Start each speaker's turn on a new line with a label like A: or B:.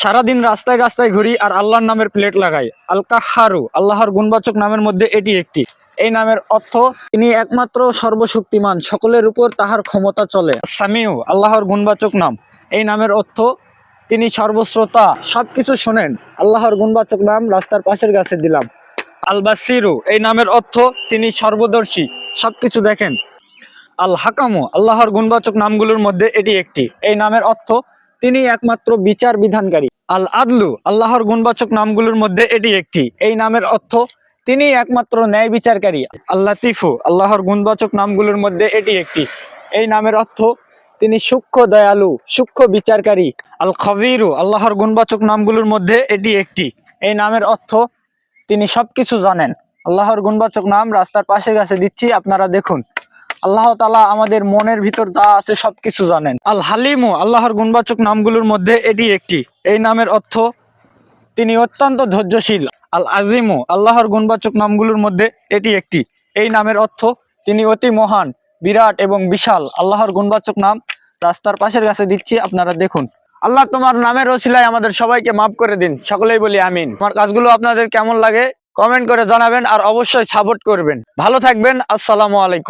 A: সারাদিন রাস্তায় রাস্তায় ঘুরি আর আল্লাহর নামের প্লেট লাগাই। আল কাহারু আল্লাহর গুণবাচক নামের মধ্যে এটি একটি। এই নামের অর্থ, তিনি একমাত্র সর্বশক্তিমান, সকলের উপর তাহার ক্ষমতা চলে। সামিউ, আল্লাহর গুণবাচক নাম। এই নামের অর্থ, তিনি সর্বশ্রোতা। সবকিছু শোনেন, আল্লাহর গুণবাচক নাম রাস্তার পাশের গাছে দিলাম। আলবাসিরু, এই নামের অর্থ, তিনি সর্বদর্শী। সবকিছু দেখেন। আল হাকামু আল্লাহর গুণবাচক নামগুলোর মধ্যে এটি একটি। এই নামের অর্থ তিনি একমাত্র বিচার বিধানকারী। আল আদলু আল্লাহর গুণবাচক নামগুলোর মধ্যে এটি একটি। এই নামের অর্থ, তিনি একমাত্র ন্যায় বিচারকারী। আল্লাহ তিফু আল্লাহর গুণবাচক নামগুলোর মধ্যে এটি একটি। এই নামের অর্থ, তিনি সূক্ষ্ম দয়ালু, সূক্ষ্ম বিচারকারী। আল খবিরু আল্লাহর গুণবাচক নামগুলোর মধ্যে এটি একটি। এই নামের অর্থ, তিনি সবকিছু জানেন। আল্লাহর গুণবাচক নাম রাস্তার পাশে গাছে দিচ্ছি, আপনারা দেখুন। আল্লাহ তালা আমাদের মনের ভিতর যা আছে সবকিছু জানেন। আল হালিমু, আল্লাহর গুণবাচক নামগুলোর মধ্যে এটি একটি। এই নামের অর্থ তিনি অত্যন্ত ধৈর্যশীল। আল আজিমু, আল্লাহর গুণবাচক নামগুলোর মধ্যে এটি একটি। এই নামের অর্থ তিনি অতি মহান, বিরাট এবং বিশাল। আল্লাহর গুণবাচক নাম রাস্তার পাশের কাছে দিচ্ছি, আপনারা দেখুন। আল্লাহ তোমার নামের ওসিলায় আমাদের সবাইকে মাফ করে দিন। সকলেই বলি আমিন। আমার কাজগুলো আপনাদের কেমন লাগে, কমেন্ট করে জানাবেন আর অবশ্যই সাপোর্ট করবেন। ভালো থাকবেন, আসসালামু আলাইকুম।